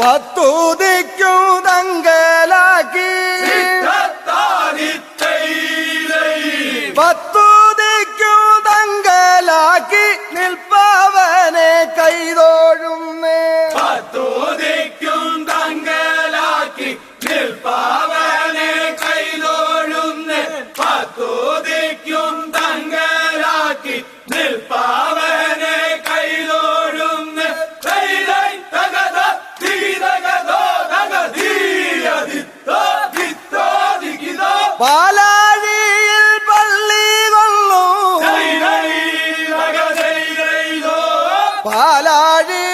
പത്തുദിക്കും തങ്കലാക്കി പത്തുദിക്കും തങ്കലാക്കി നിൽപ്പവനെ കൈതോഴുന്നേ. പത്തുദിക്കും തങ്കലാക്കി നിൽപ്പവനെ കൈതോഴുന്നേ. പത്തുദിക്കും തങ്കലാക്കി നിൽപ്പ പാലാഴിയിൽ പള്ളി കൊള്ളു. പാലാഴി